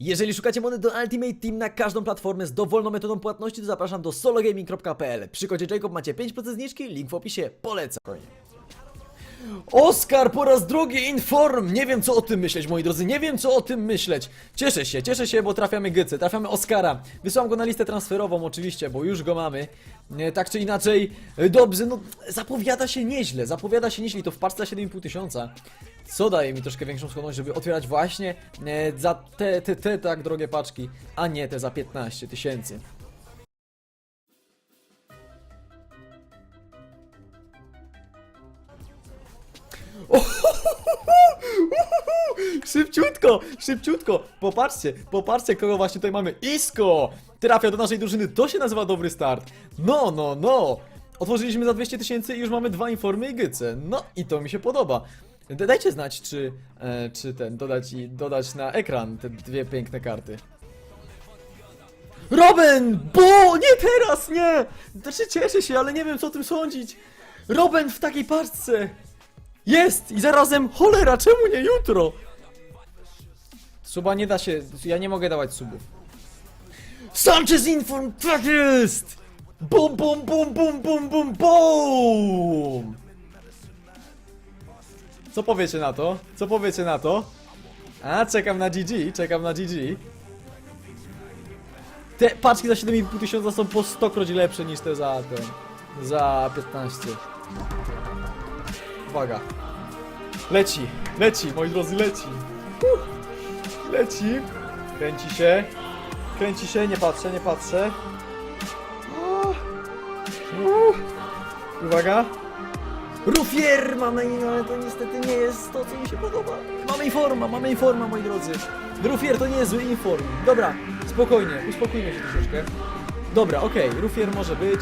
Jeżeli szukacie monet do Ultimate Team na każdą platformę z dowolną metodą płatności, to zapraszam do sologaming.pl. Przy kodzie Jacob macie 5% zniżki, link w opisie, polecam. Oskar po raz drugi inform! Nie wiem co o tym myśleć, moi drodzy, nie wiem co o tym myśleć. Cieszę się, cieszę się, bo trafiamy Gycy, trafiamy Oskara. Wysłałem go na listę transferową oczywiście, bo już go mamy. Nie, tak czy inaczej, e, dobrze, no zapowiada się nieźle, zapowiada się nieźle i to w parce za 7,5 tysiąca. Co daje mi troszkę większą skłonność, żeby otwierać właśnie e, za te, te, te tak drogie paczki, a nie te za 15 tysięcy. Szybciutko, szybciutko, popatrzcie, popatrzcie kogo właśnie tutaj mamy, Isko! Trafia do naszej drużyny, to się nazywa dobry start. No, no, no. Otworzyliśmy za 200 tysięcy i już mamy dwa informy i gyce. No i to mi się podoba. Dajcie znać, czy, e, czy ten, dodać, i- dodać na ekran te dwie piękne karty. Robin! Bo! Nie teraz, nie! Znaczy cieszę się, ale nie wiem co o tym sądzić. Robin w takiej paczce! Jest! I zarazem cholera, czemu nie jutro? Suba nie da się, ja nie mogę dawać subów. Sanchez Inform, tak jest! Bum, bum, bum, bum, bum, bum, bum! Co powiecie na to? Co powiecie na to? A, czekam na GG, czekam na GG. Te paczki za 7,5 tysiąca są po 100 kroć lepsze niż te za ten. Za 15. Uwaga. Leci, leci, moi drodzy, leci. Uh, leci. Kręci się. Kręci się, nie patrzę, nie patrzę. Uh. Uwaga. Rufier! Mamy, no ale to niestety nie jest to, co mi się podoba. Mamy informa, mamy informa, moi drodzy. Rufier to nie jest zły inform. Dobra, spokojnie, uspokójmy się troszeczkę. Dobra, okej, Rufier może być.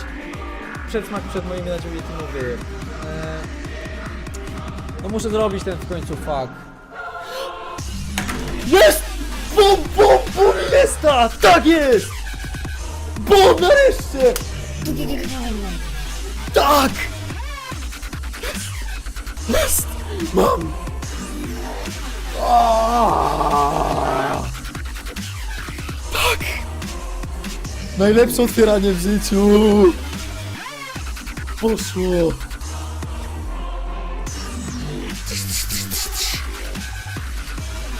Przedsmak przed moimi nadzieją teamowy. Eee, no muszę zrobić ten w końcu fuck. Jest! Bum, bum, bum, jest ta! Tak jest! Bum, nareszcie! Tak! Jest! Mam! Tak! Najlepsze otwieranie w życiu! Poszło!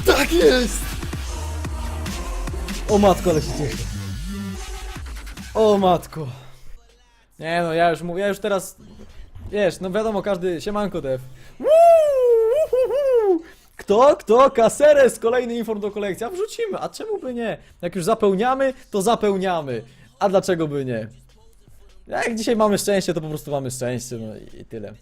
Tak jest! O matko, ale się cieszę. O matko. Nie no, ja już mówię, ja już teraz... Wiesz, no wiadomo, każdy... Siemanko, Dev. Kto? Kto? Caceres! Kolejny inform do kolekcji. A wrzucimy, a czemu by nie? Jak już zapełniamy, to zapełniamy. A dlaczego by nie? Jak dzisiaj mamy szczęście, to po prostu mamy szczęście, no i tyle.